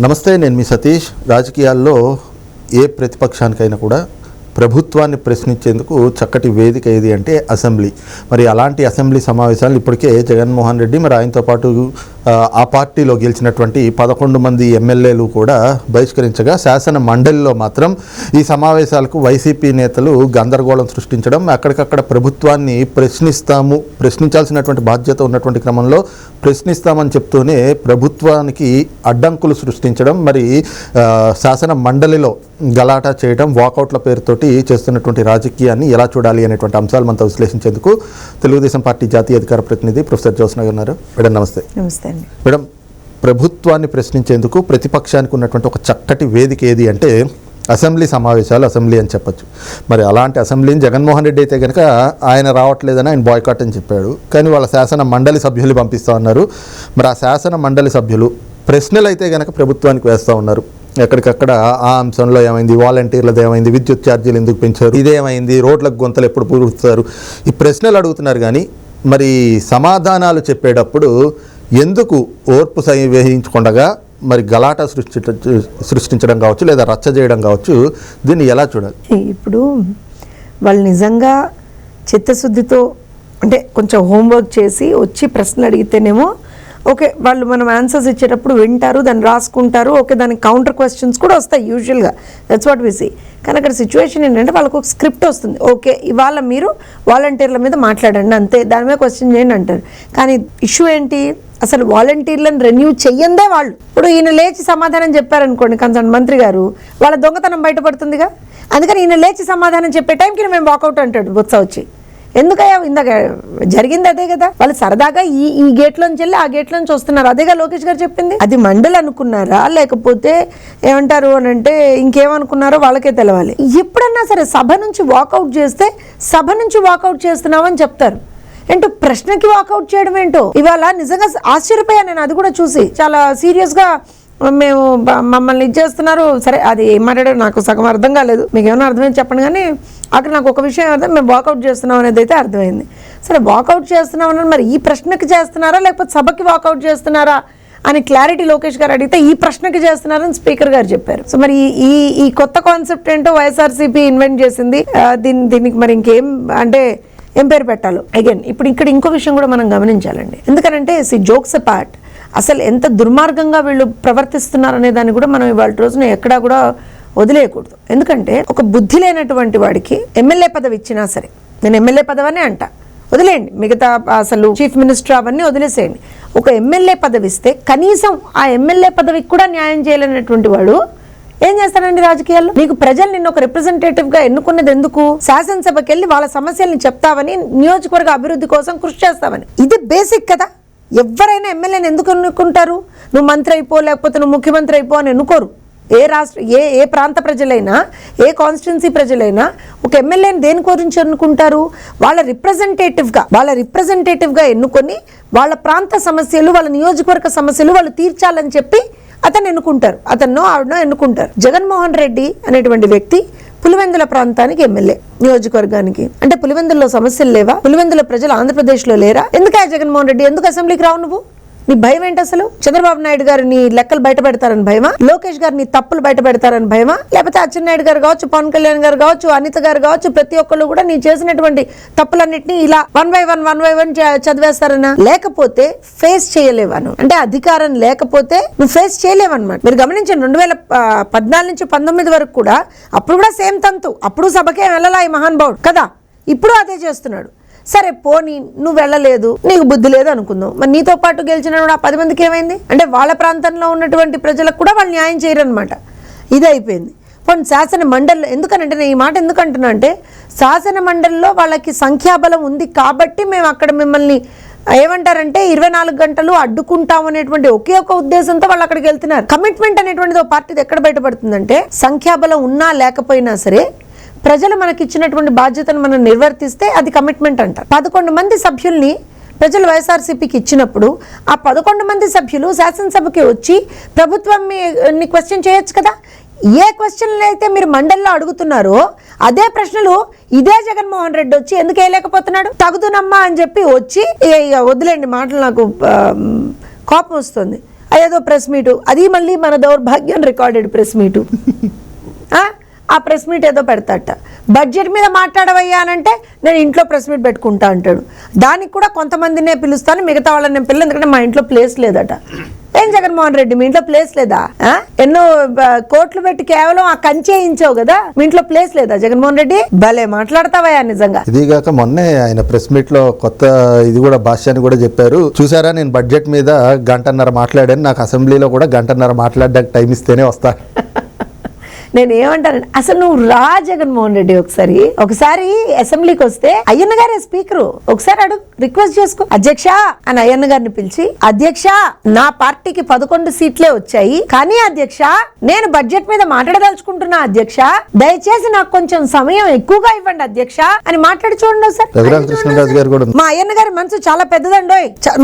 నమస్తే నేను మీ సతీష్. రాజకీయాల్లో ఏ ప్రతిపక్షానికైనా కూడా ప్రభుత్వాన్ని ప్రశ్నించేందుకు చక్కటి వేదిక ఏది అంటే అసెంబ్లీ. మరి అలాంటి అసెంబ్లీ సమావేశాలు ఇప్పటికే జగన్మోహన్ రెడ్డి మరి ఆయనతో పాటు ఆ, పార్టీలో గెలిచినటువంటి పదకొండు మంది ఎమ్మెల్యేలు కూడా బహిష్కరించగా శాసన మండలిలో మాత్రం ఈ సమావేశాలకు వైసీపీ నేతలు గందరగోళం సృష్టించడం అక్కడికక్కడ ప్రభుత్వాన్ని ప్రశ్నిస్తాము ప్రశ్నించాల్సినటువంటి బాధ్యత ఉన్నటువంటి క్రమంలో ప్రశ్నిస్తామని చెప్తూనే ప్రభుత్వానికి అడ్డంకులు సృష్టించడం మరి శాసన మండలిలో గలాటా చేయడం వాకౌట్ల పేరుతోటి చేస్తున్నటువంటి రాజకీయాన్ని ఎలా చూడాలి అనేటువంటి అంశాలు మనతో విశ్లేషించేందుకు తెలుగుదేశం పార్టీ జాతీయ అధికార ప్రతినిధి ప్రొఫెసర్ జ్యోత్స్న గారు ఉన్నారు. మేడం నమస్తే. నమస్తే అండి. మేడం ప్రభుత్వాన్ని ప్రశ్నించేందుకు ప్రతిపక్షానికి ఉన్నటువంటి ఒక చక్కటి వేదిక ఏది అంటే అసెంబ్లీ సమావేశాలు అసెంబ్లీ అని చెప్పొచ్చు. మరి అలాంటి అసెంబ్లీని జగన్మోహన్ రెడ్డి అయితే కనుక ఆయన రావట్లేదని ఆయన బాయ్కాట్ అని చెప్పాడు. కానీ వాళ్ళ శాసన మండలి సభ్యులు పంపిస్తా ఉన్నారు. మరి ఆ శాసన మండలి సభ్యులు ప్రశ్నలు అయితే కనుక ప్రభుత్వానికి వేస్తూ ఉన్నారు. ఎక్కడికక్కడ ఆ అంశంలో ఏమైంది? వాలంటీర్లది ఏమైంది? విద్యుత్ ఛార్జీలు ఎందుకు పెంచారు? ఇదేమైంది రోడ్లకు గొంతలు ఎప్పుడు పూడుస్తారు ఈ ప్రశ్నలు అడుగుతున్నారు కానీ మరి సమాధానాలు చెప్పేటప్పుడు ఎందుకు ఓర్పు సంవేహించకుండగా మరి గలాట సృష్టి సృష్టించడం కావచ్చు లేదా రచ్చ చేయడం కావచ్చు? దీన్ని ఎలా చూడాలి? ఇప్పుడు వాళ్ళు నిజంగా చిత్తశుద్ధితో అంటే కొంచెం హోంవర్క్ చేసి వచ్చి ప్రశ్నలు అడిగితేనేమో ఓకే వాళ్ళు మనం ఆన్సర్స్ ఇచ్చేటప్పుడు వింటారు దాన్ని రాసుకుంటారు. ఓకే దానికి కౌంటర్ క్వశ్చన్స్ కూడా వస్తాయి యూజువల్గా దట్స్ వాట్ విసి కానీ అక్కడ సిచ్యువేషన్ ఏంటంటే వాళ్ళకు ఒక స్క్రిప్ట్ వస్తుంది. ఓకే ఇవాళ మీరు వాలంటీర్ల మీద మాట్లాడండి అంతే. దాని మీద క్వశ్చన్ చేయండి అంటారు. కానీ ఇష్యూ ఏంటి? అసలు వాలంటీర్లను రెన్యూ చెయ్యందే వాళ్ళు. ఇప్పుడు ఈయన లేచి సమాధానం చెప్పారనుకోండి కన్సర్న్ మంత్రి గారు వాళ్ళ దొంగతనం బయటపడుతుందిగా? అందుకని ఈయన లేచి సమాధానం చెప్పే టైంకి మేము వాకౌట్ అంటాడు బొత్స వచ్చి. ఎందుకయ్యా ఇందాక జరిగింది అదే కదా? వాళ్ళు సరదాగా ఈ ఈ గేట్లోంచి వెళ్ళి ఆ గేట్లోంచి వస్తున్నారు. అదేగా లోకేష్ గారు చెప్పింది? అది మండలి అనుకున్నారా? లేకపోతే ఏమంటారు అని అంటే ఇంకేమనుకున్నారో వాళ్ళకే తెలవాలి. ఎప్పుడన్నా సరే సభ నుంచి వాకౌట్ చేస్తే సభ నుంచి వాకౌట్ చేస్తున్నామని చెప్తారు. ఏంటో ప్రశ్నకి వాకౌట్ చేయడం ఏంటో? ఇవాళ నిజంగా ఆశ్చర్యపోయాను నేను అది కూడా చూసి. చాలా సీరియస్గా మేము మమ్మల్ని ఇచ్చేస్తున్నారు సరే అది ఏం మాట్లాడారు నాకు సగం అర్థం కాలేదు. మీకు ఏమైనా అర్థమైంది చెప్పండి కానీ అక్కడ నాకు ఒక విషయం అర్థం మేము వాకౌట్ చేస్తున్నాం అనేది అయితే అర్థమైంది. సరే వాకౌట్ చేస్తున్నాం అన్నది మరి ఈ ప్రశ్నకి చేస్తున్నారా? లేకపోతే సభకి వాకౌట్ చేస్తున్నారా? అని క్లారిటీ లోకేష్ గారు అడిగితే ఈ ప్రశ్నకి చేస్తున్నారని స్పీకర్ గారు చెప్పారు. సో మరి ఈ- ఈ కొత్త కాన్సెప్ట్ ఏంటో వైఎస్ఆర్సీపీ ఇన్వెంట్ చేసింది. దీని దీనికి మరి ఇంకేం అంటే ఏం పేరు పెట్టాలో? అగైన్ ఇప్పుడు ఇక్కడ ఇంకో విషయం కూడా మనం గమనించాలండి. ఎందుకనంటే సి జోక్స్ పార్ట్ అసలు ఎంత దుర్మార్గంగా వీళ్ళు ప్రవర్తిస్తున్నారు అనే దాన్ని కూడా మనం ఇవాళ రోజున ఎక్కడా కూడా వదిలేయకూడదు. ఎందుకంటే ఒక బుద్ధి లేనటువంటి వాడికి ఎమ్మెల్యే పదవి ఇచ్చినా సరే నేను ఎమ్మెల్యే పదవనే అంట వదిలేయండి. మిగతా అసలు చీఫ్ మినిస్టర్ అవన్నీ వదిలేసేయండి. ఒక ఎమ్మెల్యే పదవి ఇస్తే కనీసం ఆ ఎమ్మెల్యే పదవికి కూడా న్యాయం చేయలేనటువంటి వాడు ఏం చేస్తానండి రాజకీయాల్లో? నీకు ప్రజలు నిన్ను ఒక రిప్రజెంటేటివ్గా ఎన్నుకున్నది ఎందుకు? శాసనసభకి వెళ్ళి వాళ్ళ సమస్యల్ని చెప్తావని నియోజకవర్గ అభివృద్ధి కోసం కృషి చేస్తావని. ఇది బేసిక్ కదా? ఎవరైనా ఎమ్మెల్యేని ఎందుకు ఎన్నుకుంటారు? నువ్వు మంత్రి అయిపో లేకపోతే నువ్వు ముఖ్యమంత్రి అయిపో అని ఎన్నుకోరు. ఏ రాష్ట్ర ఏ ఏ ప్రాంత ప్రజలైనా ఏ కాన్స్టిట్యున్సీ ప్రజలైనా ఒక ఎమ్మెల్యేని దేని గురించి ఎన్నుకుంటారు? వాళ్ళ రిప్రజెంటేటివ్గా వాళ్ళ రిప్రజెంటేటివ్గా ఎన్నుకొని వాళ్ళ ప్రాంత సమస్యలు వాళ్ళ నియోజకవర్గ సమస్యలు వాళ్ళు తీర్చాలని చెప్పి అతను ఎన్నుకుంటారు. అతన్నో ఆవిడనో ఎన్నుకుంటారు. జగన్మోహన్ రెడ్డి అనేటువంటి వ్యక్తి పులివెందుల ప్రాంతానికి ఎమ్మెల్యే నియోజకవర్గానికి. అంటే పులివెందుల్లో సమస్యలు లేవా? పులివెందుల ప్రజలు ఆంధ్రప్రదేశ్లో లేరా? ఎందుకా జగన్మోహన్ రెడ్డి? ఎందుకు అసెంబ్లీకి రావు నువ్వు? నీ భయం ఏంటి అసలు? చంద్రబాబు నాయుడు గారు నీ లెక్కలు బయట పెడతారని భయమా? లోకేష్ గారు నీ తప్పులు బయట పెడతారని భయమా? లేకపోతే అచ్చెన్నాయుడు గారు కావచ్చు పవన్ కళ్యాణ్ గారు కావచ్చు అనిత గారు కావచ్చు ప్రతి ఒక్కళ్ళు కూడా నీ చేసినటువంటి తప్పులన్నింటినీ ఇలా one by one one by one చదివేస్తారనా? లేకపోతే ఫేస్ చేయలేవాను అంటే అధికారం లేకపోతే నువ్వు ఫేస్ చేయలేవన్నమాట. మీరు గమనించండి రెండు వేల పద్నాలుగు నుంచి పంతొమ్మిది వరకు కూడా అప్పుడు కూడా సేమ్ తంతు. అప్పుడు సభకే వెళ్ళలా ఈ మహానుభావుడు. కదా? ఇప్పుడు అదే చేస్తున్నాడు. సరే పోనీ నువ్వు వెళ్ళలేదు నీకు బుద్ధి లేదు అనుకుందాం. మరి నీతో పాటు గెలిచిన ఆ పది మందికి ఏమైంది? అంటే వాళ్ళ ప్రాంతంలో ఉన్నటువంటి ప్రజలకు కూడా వాళ్ళు న్యాయం చేయరనమాట ఇది అయిపోయింది. పోనీ శాసన మండలిలో ఎందుకనంటే నేను ఈ మాట ఎందుకు అంటున్నా అంటే శాసన మండలిలో వాళ్ళకి సంఖ్యాబలం ఉంది కాబట్టి మేము అక్కడ మిమ్మల్ని ఏమంటారంటే ఇరవై నాలుగు గంటలు అడ్డుకుంటాం అనేటువంటి ఒకే ఒక ఉద్దేశంతో వాళ్ళు అక్కడికి వెళ్తున్నారు. కమిట్మెంట్ అనేటువంటిది ఒక పార్టీది ఎక్కడ బయటపడుతుందంటే సంఖ్యాబలం ఉన్నా లేకపోయినా సరే ప్రజలు మనకి ఇచ్చినటువంటి బాధ్యతను మనం నిర్వర్తిస్తే అది కమిట్మెంట్ అంటారు. పదకొండు మంది సభ్యుల్ని ప్రజలు వైఎస్ఆర్సీపీకి ఇచ్చినప్పుడు ఆ పదకొండు మంది సభ్యులు శాసనసభకి వచ్చి ప్రభుత్వం క్వశ్చన్ చేయొచ్చు కదా? ఏ క్వశ్చన్లు అయితే మీరు మండలిలో అడుగుతున్నారో అదే ప్రశ్నలు ఇదే జగన్మోహన్ రెడ్డి వచ్చి ఎందుకు వేయలేకపోతున్నాడు? తగుదునమ్మా అని చెప్పి వచ్చి "ఏ, ఇక వదిలేండి మాటలు నాకు కోపం వస్తుంది. అదేదో ప్రెస్ మీటు. అది మళ్ళీ మన దౌర్భాగ్యం రికార్డెడ్ ప్రెస్ మీటు. ఆ? ప్రెస్ మీట్ ఏదో పెడతాట. బడ్జెట్ మీద మాట్లాడవయ్యా అని అంటే నేను ఇంట్లో ప్రెస్ మీట్ పెట్టుకుంటా అంటాడు. దానికి కూడా కొంతమందినే పిలుస్తాను మిగతా వాళ్ళని నేను పిల్లలు ఎందుకంటే మా ఇంట్లో ప్లేస్ లేదట. ఏం జగన్మోహన్ రెడ్డి మీ ఇంట్లో ప్లేస్ లేదా? ఎన్నో కోట్లు పెట్టి కేవలం ఆ కంచే ఇచ్చావు కదా మీ ఇంట్లో ప్లేస్ లేదా జగన్మోహన్ రెడ్డి? భలే మాట్లాడతావయ్యా నిజంగా. ఇదిగాక మొన్నే ఆయన ప్రెస్ మీట్లో కొత్త ఇది కూడా భాష్యాన్ని కూడా చెప్పారు. చూసారా నేను బడ్జెట్ మీద గంటన్నర మాట్లాడాను నాకు అసెంబ్లీలో కూడా గంటన్నర మాట్లాడడానికి టైం ఇస్తేనే వస్తా. నేను ఏమంటానంటే అసలు నువ్వు రా జగన్మోహన్ రెడ్డి ఒకసారి ఒకసారి అసెంబ్లీకి వస్తే అయ్యన్న గారే స్పీకర్. ఒకసారి అడుగు రిక్వెస్ట్ చేసుకో. అధ్యక్ష అని అయ్యన్న గారిని పిలిచి అధ్యక్ష నా పార్టీకి పదకొండు సీట్లే వచ్చాయి కానీ అధ్యక్ష నేను బడ్జెట్ మీద మాట్లాడదలుచుకుంటున్నా అధ్యక్ష దయచేసి నాకు కొంచెం సమయం ఎక్కువగా ఇవ్వండి అధ్యక్ష అని మాట్లాడి చూడండి సార్ మా అయ్యన్న గారి మనసు చాలా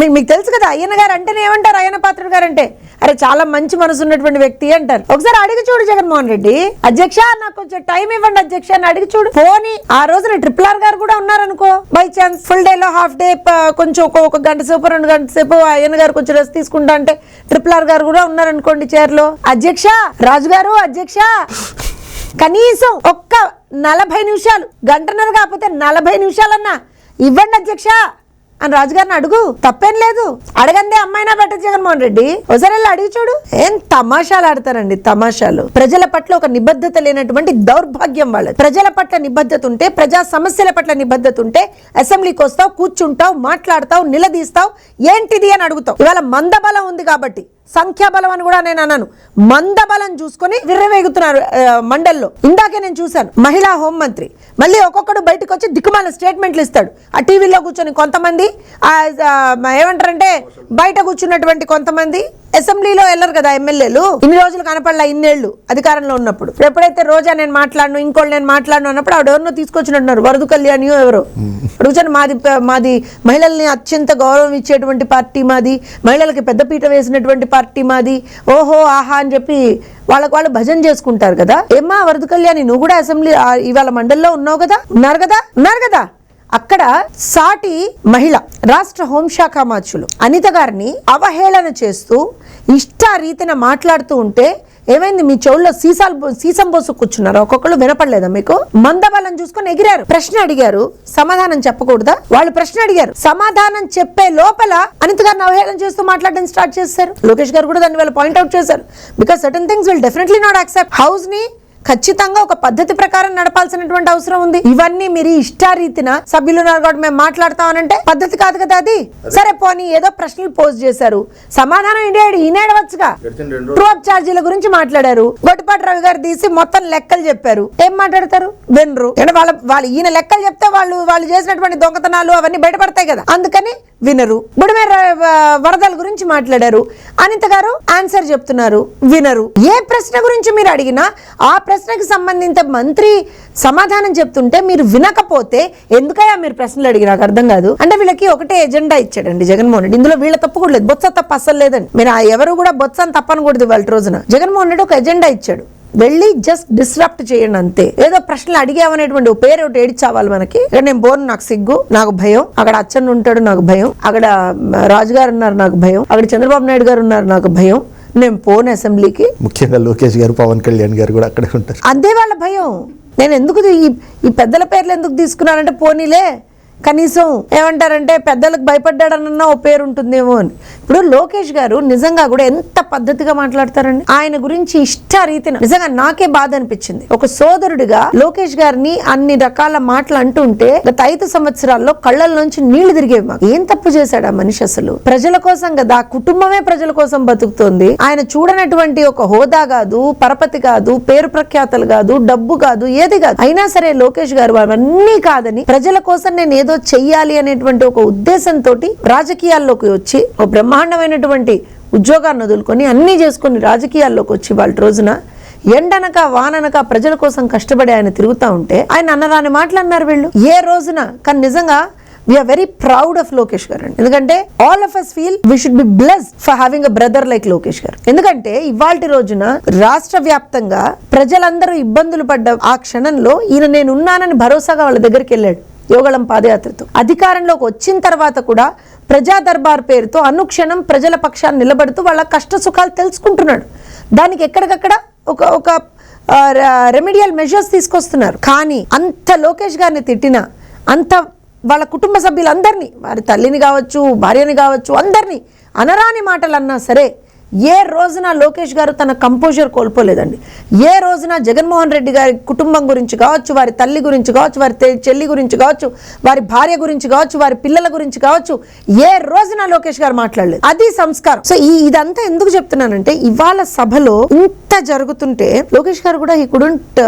మీ- మీకు తెలుసు కదా అయ్యన్న గారు అంటేనే ఏమంటారు అయ్యన్న పాత్రుడు గారు అంటే? అరే చాలా మంచి మనసు ఉన్నటువంటి వ్యక్తి అంటారు. ఒకసారి అడిగి చూడు జగన్మోహన్ రెడ్డి. అధ్యక్ష నాకు కొంచెం టైం ఇవ్వండి అధ్యక్ష అని అడిగి చూడు. పోనీ ఆ రోజున ట్రిపుల్ ఆర్ గారు కూడా ఉన్నారనుకో. బై ఛాన్స్ ఫుల్ డే లో హాఫ్ డే కొంచెం ఒక ఒక గంట సేపు రెండు గంట సేపు అయ్యన్న గారు కొంచెం రెస్ట్ తీసుకుంటా అంటే ట్రిపుల్ ఆర్ గారు కూడా ఉన్నారనుకోండి చైర్లో అధ్యక్ష రాజు గారు అధ్యక్ష. కనీసం ఒక్క నలభై నిమిషాలు గంటన్నర కాకపోతే నలభై నిమిషాలన్నా. ఇవ్వండి అధ్యక్ష. అని రాజుగారిని అడుగు. తప్పేం లేదు. అడగందే అమ్మాయినా బెటర్ జగన్మోహన్ రెడ్డి. ఒకసారి అడిగి చూడు. ఏం తమాషాలు ఆడతారండి తమాషాలు. ప్రజల పట్ల ఒక నిబద్ధత లేనటువంటి దౌర్భాగ్యం వాళ్ళది. ప్రజల పట్ల నిబద్ధత ఉంటే ప్రజా సమస్యల పట్ల నిబద్ధత ఉంటే అసెంబ్లీకి వస్తావు కూర్చుంటావు మాట్లాడతావు నిలదీస్తావు ఏంటిది అని అడుగుతావు. ఇవాళ మందబలం ఉంది కాబట్టి సంఖ్యాబలం అని కూడా నేను అన్నాను మందబలం చూసుకొని విర్రవేగుతున్నారు మండల్లో. ఇందాకే నేను చూశాను మహిళా హోంమంత్రి మళ్ళీ ఒక్కొక్కడు బయటకు వచ్చి దిక్కుమాల స్టేట్మెంట్లు ఇస్తాడు. ఆ టీవీలో కూర్చొని కొంతమంది ఏమంటారంటే బయట కూర్చున్నటువంటి కొంతమంది అసెంబ్లీలో వెళ్ళరు కదా ఎమ్మెల్యేలు? ఇన్ని రోజులు కనపడలా ఇన్నేళ్ళు అధికారంలో ఉన్నప్పుడు. ఎప్పుడైతే రోజా నేను మాట్లాడను ఇంకోళ్ళు నేను మాట్లాడను అన్నప్పుడు ఆవిడ ఎవరినో తీసుకొచ్చినట్టున్నారు వరదు కళ్యాణి ఎవరో? అడుగుచాను మాది మాది మహిళల్ని అత్యంత గౌరవం ఇచ్చేటువంటి పార్టీ మాది. మహిళలకి పెద్దపీట వేసినటువంటి పార్టీ మాది. ఓహో ఆహా అని చెప్పి వాళ్ళకు వాళ్ళు భజన చేసుకుంటారు కదా. ఏమ్మా వరదు కళ్యాణి నువ్వు కూడా అసెంబ్లీ ఇవాళ మండలిలో ఉన్నావు కదా? ఉన్నారు కదా? ఉన్నారు కదా? అక్కడ సాటి మహిళ రాష్ట్ర హోంశాఖ మాచులు అనిత గారిని అవహేళన చేస్తూ ఇష్టారీతిన మాట్లాడుతూ ఉంటే ఏమైంది మీ చెవుల్లో సీసాలు సీసం పోసు కూర్చున్నారు? ఒక్కొక్కరు వినపడలేదా మీకు? మందబలం చూసుకొని ఎగిరారు. ప్రశ్న అడిగారు. సమాధానం చెప్పకూడదా? వాళ్ళు ప్రశ్న అడిగారు. సమాధానం చెప్పే లోపల అనిత గారిని అవహేళన చేస్తూ మాట్లాడడం స్టార్ట్ చేశారు. లోకేష్ గారు కూడా దాన్ని వాళ్ళు పాయింట్అవుట్ చేశారు. Because certain things will definitely not accept. హౌస్ని ఖచ్చితంగా ఒక పద్ధతి ప్రకారం నడపాల్సినటువంటి అవసరం ఉంది. ఇవన్నీ మీరు ఇష్టారీతిన సభ్యులు కాబట్టి మేము మాట్లాడతామనంటే పద్ధతి కాదు కదా అది? సరే పోనీ ఏదో ప్రశ్నలు పోస్ట్ చేశారు. సమాధానం ఇండియాడు ఈనేడవచ్చుగా ట్రూ అప్ ఛార్జీల గురించి మాట్లాడారు. గొట్టిపాటి రవి గారు తీసి మొత్తం లెక్కలు చెప్పారు. ఏం మాట్లాడతారు? వినరు. అంటే వాళ్ళ వాళ్ళు ఈయన లెక్కలు చెప్తే వాళ్ళు వాళ్ళు చేసినటువంటి దొంగతనాలు అవన్నీ బయటపడతాయి కదా. అందుకని వినరు. బుడమే వరదల గురించి మాట్లాడారు. అనిత గారు ఆన్సర్ చెప్తున్నారు. వినరు. ఏ ప్రశ్న గురించి మీరు అడిగినా ఆ ప్రశ్నకి సంబంధించిన మంత్రి సమాధానం చెప్తుంటే మీరు వినకపోతే ఎందుకయ్యా మీరు ప్రశ్నలు అడిగి నాకు అర్థం కాదు? అంటే వీళ్ళకి ఒకటే ఎజెండా ఇచ్చాడండి జగన్మోహన్ రెడ్డి. ఇందులో వీళ్ళ తప్పు కూడా లేదు. బొత్స తప్ప అసలు లేదండి. మీరు ఎవరు కూడా బొత్స అని తప్పనకూడదు వాళ్ళ రోజున. జగన్మోహన్ రెడ్డి ఒక ఎజెండా ఇచ్చాడు. వెళ్ళి జస్ట్ డిస్రప్ట్ చేయండి అంతే. ఏదో ప్రశ్నలు అడిగామనేటువంటి పేరు ఒకటి ఏడిచావాలి మనకి. ఇక్కడ నేను బోన్ నాకు సిగ్గు నాకు భయం. అక్కడ అచ్చన్ ఉంటాడు నాకు భయం. అక్కడ రాజు గారు ఉన్నారు నాకు భయం. అక్కడ చంద్రబాబు నాయుడు గారు ఉన్నారు నాకు భయం. నేను పోను అసెంబ్లీకి. ముఖ్యంగా లోకేష్ గారు పవన్ కళ్యాణ్ గారు కూడా అక్కడే ఉంటారు. అదే వాళ్ళ భయం. నేను ఎందుకు ఈ ఈ పెద్దల పేర్లు ఎందుకు తీసుకున్నానంటే పోనీలే. కనీసం ఏమంటారంటే పెద్దలకు భయపడ్డాడనన్నా ఓ పేరు ఉంటుందేమో అని. ఇప్పుడు లోకేష్ గారు నిజంగా కూడా ఎంత పద్ధతిగా మాట్లాడతారండి? ఆయన గురించి ఇష్టారీతిన నిజంగా నాకే బాధ అనిపించింది. ఒక సోదరుడిగా లోకేష్ గారిని అన్ని రకాల మాటలు అంటుంటే గత ఐదు సంవత్సరాల్లో కళ్ళల్లోంచి నీళ్ళు తిరిగేవి మాకు. ఏం తప్పు చేశాడు ఆ మనిషి అసలు? ప్రజల కోసం కదా కుటుంబమే ప్రజల కోసం బతుకుతోంది. ఆయన చూడనటువంటి ఒక హోదా కాదు పరపతి కాదు పేరు ప్రఖ్యాతలు కాదు డబ్బు కాదు ఏది కాదు. అయినా సరే లోకేష్ గారు అవన్నీ కాదని ప్రజల కోసం నేను ఏదో చెయ్యాలి అనేటువంటి ఒక ఉద్దేశంతో రాజకీయాల్లోకి వచ్చి ఒక బ్రహ్మాండమైనటువంటి ఉద్యోగాన్ని వదులుకొని అన్నీ చేసుకొని రాజకీయాల్లోకి వచ్చి వాళ్ళ రోజున ఎండనక వాననక ప్రజల కోసం కష్టపడి ఆయన తిరుగుతూ ఉంటే ఆయన అన్నదాని మాటలు అన్నారు వీళ్ళు. ఏ రోజున? కానీ నిజంగా we are very proud of Lokesh garu అండి. ఎందుకంటే all of us feel we should be bless for having a brother like Lokesh garu. ఎందుకంటే ఇవాళ రోజున రాష్ట్ర వ్యాప్తంగా ప్రజలందరూ ఇబ్బందులు పడ్డ ఆ క్షణంలో ఈయన నేను ఉన్నానని భరోసాగా వాళ్ళ దగ్గరికి వెళ్ళాడు. యోగళం పాదయాత్రతో. అధికారంలోకి వచ్చిన తర్వాత కూడా ప్రజా దర్బార్ పేరుతో అనుక్షణం ప్రజల పక్షాన్ని నిలబడుతూ వాళ్ళ కష్ట సుఖాలు తెలుసుకుంటున్నాడు. దానికి ఎక్కడికక్కడ ఒక ఒక రెమెడియల్ మెజర్స్ తీసుకొస్తున్నారు. కానీ అంత లోకేష్ గారిని తిట్టినా అంత వాళ్ళ కుటుంబ సభ్యులందరినీ వారి తల్లిని కావచ్చు భార్యని కావచ్చు అందరినీ అనరాని మాటలు అన్నా సరే ఏ రోజున లోకేష్ గారు తన కంపోజర్ కోల్పోలేదండి? ఏ రోజున జగన్మోహన్ రెడ్డి గారి కుటుంబం గురించి కావచ్చు వారి తల్లి గురించి కావచ్చు వారి చెల్లి గురించి కావచ్చు వారి భార్య గురించి కావచ్చు వారి పిల్లల గురించి కావచ్చు ఏ రోజున లోకేష్ గారు మాట్లాడలేదు? అది సంస్కారం. సో ఈ ఇదంతా ఎందుకు చెప్తున్నానంటే ఇవాళ సభలో ఇంత జరుగుతుంటే లోకేష్ గారు కూడా ఈ కుడుంట్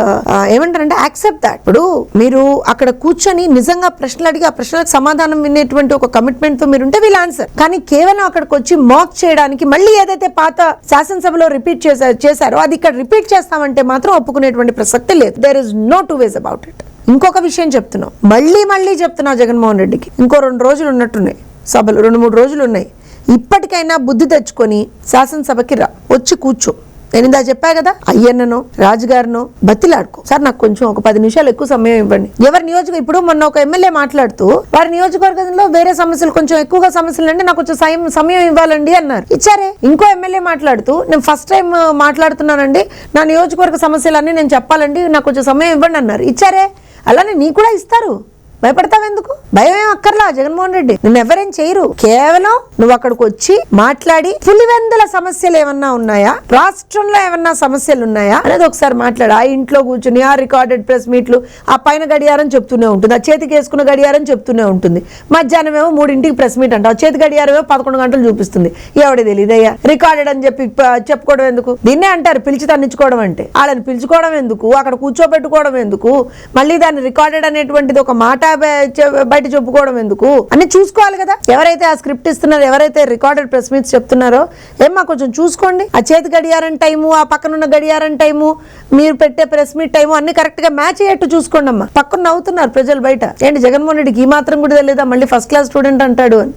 ఏమంటారంటే యాక్సెప్ట్ దాట్ ఇప్పుడు మీరు అక్కడ కూర్చొని నిజంగా ప్రశ్నలు అడిగి ఆ ప్రశ్నలకు సమాధానం వినేటువంటి ఒక కమిట్మెంట్తో మీరు ఉంటే వీళ్ళు ఆన్సర్ కానీ కేవలం అక్కడికి వచ్చి మాక్ చేయడానికి మళ్ళీ ఏదైతే పాత శాసనసభలో రిపీట్ చేశారు చేశారో. అది ఇక్కడ రిపీట్ చేస్తామంటే మాత్రం ఒప్పుకునేటువంటి ప్రసక్తి లేదు. There is no two ways about it ఇంకొక విషయం చెప్తున్నాం. మళ్ళీ మళ్ళీ చెప్తున్నా జగన్మోహన్ రెడ్డికి. ఇంకో రెండు రోజులు ఉన్నట్టున్నాయి. సభలు రెండు మూడు రోజులు ఉన్నాయి. ఇప్పటికైనా బుద్ధి తెచ్చుకొని శాసనసభకి రా. వచ్చి కూర్చో. నేను ఇందా చెప్పా కదా అయ్యన్ననో రాజుగారును బతిలాడుకో. సార్ నాకు కొంచెం ఒక పది నిమిషాలు ఎక్కువ సమయం ఇవ్వండి. ఎవరి నియోజక ఇప్పుడు మొన్న ఒక ఎమ్మెల్యే మాట్లాడుతూ వారి నియోజకవర్గంలో వేరే సమస్యలు కొంచెం ఎక్కువగా సమస్యలు అండి నాకు కొంచెం సమయం సమయం ఇవ్వాలండి అన్నారు. ఇచ్చారే? ఇంకో ఎమ్మెల్యే మాట్లాడుతూ నేను ఫస్ట్ టైం మాట్లాడుతున్నానండి నా నియోజకవర్గ సమస్యలన్నీ నేను చెప్పాలండి నాకు కొంచెం సమయం ఇవ్వండి అన్నారు. ఇచ్చారే? అలానే నీ కూడా ఇస్తారు. భయపడతావెందుకు భయం ఏం అక్కర్లా జగన్మోహన్ రెడ్డి? నిన్ను ఎవరేం చేయరు. కేవలం నువ్వు అక్కడికి వచ్చి మాట్లాడి పులివెందుల సమస్యలు ఏమన్నా ఉన్నాయా? రాష్ట్రంలో ఏమన్నా సమస్యలు ఉన్నాయా? అనేది ఒకసారి మాట్లాడు. ఆ ఇంట్లో కూర్చుని ఆ రికార్డెడ్ ప్రెస్ మీట్లు ఆ పైన గడియారం చెప్తూనే ఉంటుంది ఆ చేతికి వేసుకున్న గడియారం చెప్తూనే ఉంటుంది. మధ్యాహ్నం ఏమో మూడింటికి ప్రెస్ మీట్ అంట చేతి గడియారం ఏమో పదకొండు గంటలు చూపిస్తుంది. ఎవడి తెలియదయ్యా రికార్డెడ్ అని చెప్పి చెప్పుకోవడం ఎందుకు? దీన్నే అంటారు పిలిచి తన్నించుకోవడం అంటే. వాళ్ళని పిలుచుకోవడం ఎందుకు? అక్కడ కూర్చోబెట్టుకోవడం ఎందుకు? మళ్ళీ దాన్ని రికార్డెడ్ అనేటువంటిది ఒక మాట బయట చెప్పుకోవడం ఎందుకు? అన్ని చూసుకోవాలి కదా. ఎవరైతే ఆ స్క్రిప్ట్ ఇస్తున్నారో ఎవరైతే రికార్డెడ్ ప్రెస్ మీట్స్ చెప్తున్నారో ఏమ్మా కొంచెం చూసుకోండి. ఆ చేతి గడియారం టైము ఆ పక్కన ఉన్న గడియారం టైము మీరు పెట్టే ప్రెస్ మీట్ టైము అన్ని కరెక్ట్గా మ్యాచ్ అయ్యేట్టు చూసుకోండి అమ్మా పక్కన నవ్వుతున్నారు ప్రజలు బయట. ఏంటి జగన్మోహన్ రెడ్డికి ఈ మాత్రం కూడా తెలియదా? మళ్ళీ ఫస్ట్ క్లాస్ స్టూడెంట్ అంటాడు అని.